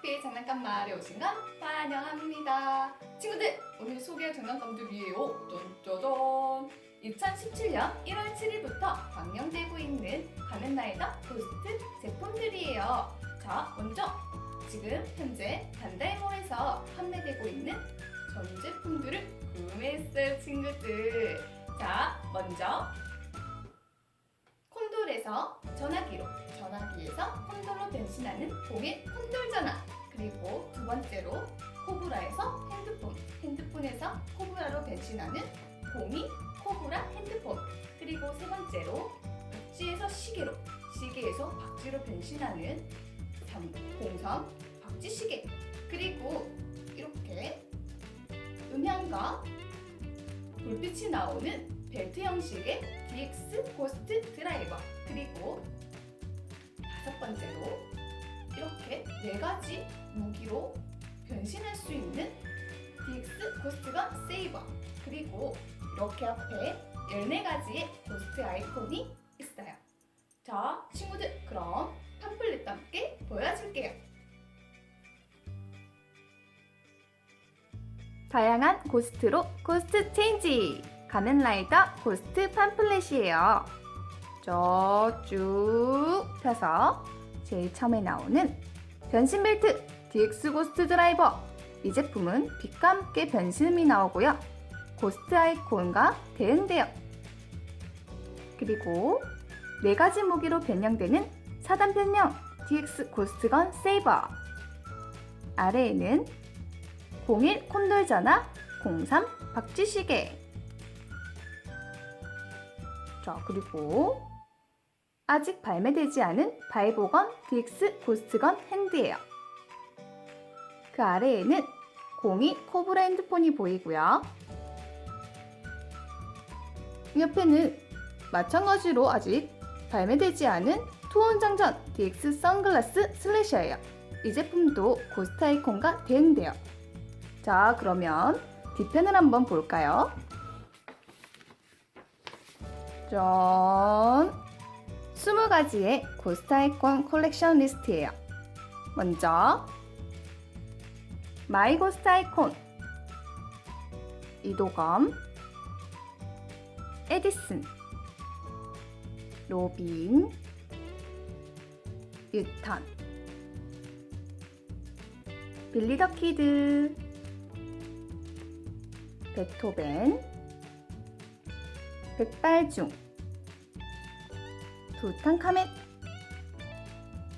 루피의 장난감 마을에 오신 건 환영합니다. 친구들, 오늘 소개할 장난감들이에요. 짠짜잔! 2017년 1월 7일부터 방영되고 있는 가면라이더 고스트 제품들이에요. 자, 먼저 지금 현재 반다이몰에서 판매되고 있는 전 제품들을 구매했어요, 친구들. 자, 먼저 콘돌에서 전화기로, 전화기에서 콘돌로 변신하는 공의 콘돌 전화. 그리고 두 번째로 코브라에서 핸드폰, 핸드폰에서 코브라로 변신하는 공이 코브라 핸드폰. 그리고 세 번째로 박쥐에서 시계로, 시계에서 박쥐로 변신하는 삼- 공삼 박쥐 시계. 그리고 이렇게 음향과 불빛이 나오는 벨트 형식의 DX 고스트 드라이버 그리고 다섯 번째로 이렇게 네 가지 무기로 변신할 수 있는 DX 고스트건 세이버 그리고 이렇게 앞에 14가지의 고스트 아이콘이 있어요. 자, 친구들 그럼 팜플렛과 함께 보여줄게요. 다양한 고스트로 고스트 체인지 가면라이더 고스트 팜플렛이에요. 저쭉 펴서 제일 처음에 나오는 변신 벨트 DX 고스트 드라이버 이 제품은 빛과 함께 변신음이 나오고요. 고스트 아이콘과 대응돼요. 그리고 네 가지 무기로 변형되는 4단 변형 DX 고스트건 세이버 아래에는 01 콘돌 전화 03 박쥐시계 자 그리고 아직 발매되지 않은 바이보건 DX 고스트건 핸드예요. 그 아래에는 02 코브라 핸드폰이 보이고요. 옆에는 마찬가지로 아직 발매되지 않은 투원장전 DX 선글라스 슬래셔예요. 이 제품도 고스트 아이콘과 대응돼요. 자, 그러면 뒤편을 한번 볼까요? 짠! 20가지의 고스트 아이콘 컬렉션 리스트예요. 먼저 마이 고스트 아이콘 이도검 에디슨 로빈 유턴 빌리 더 키드 베토벤, 백발중, 두탕카멘,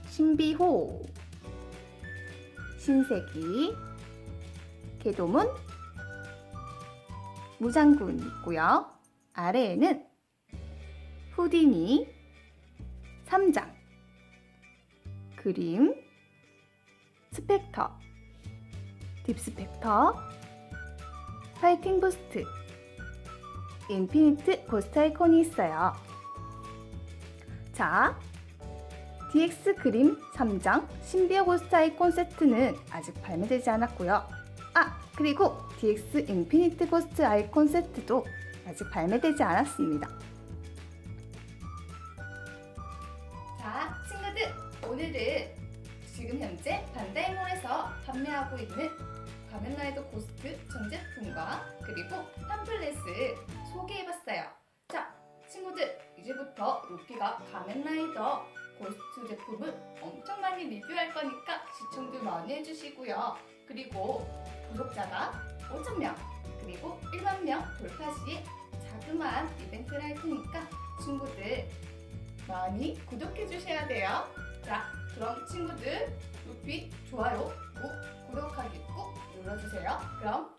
신비호, 신세기, 개도문, 무장군이 있고요. 아래에는 후디니, 삼장, 그림, 스펙터, 딥스펙터, 파이팅 부스트 인피니트 고스트 아이콘이 있어요. 자, DX 그림 3장 신비어 고스트 아이콘 세트는 아직 발매되지 않았고요. 아, 그리고 DX 인피니트 고스트 아이콘 세트도 아직 발매되지 않았습니다. 자, 친구들, 오늘은 지금 현재 반다이몰에서 판매하고 있는 가면라이더 고스트 전 제품과 그리고 팜플렛을 소개해봤어요. 자, 친구들, 이제부터 루피가 가면라이더 고스트 제품을 엄청 많이 리뷰할 거니까 시청도 많이 해주시고요. 그리고 구독자가 5,000명, 그리고 1만 명 돌파 시에 자그마한 이벤트를 할 테니까 친구들 많이 구독해 주셔야 돼요. 자, 그럼 친구들 루피 좋아요 꾹 주세요. 그럼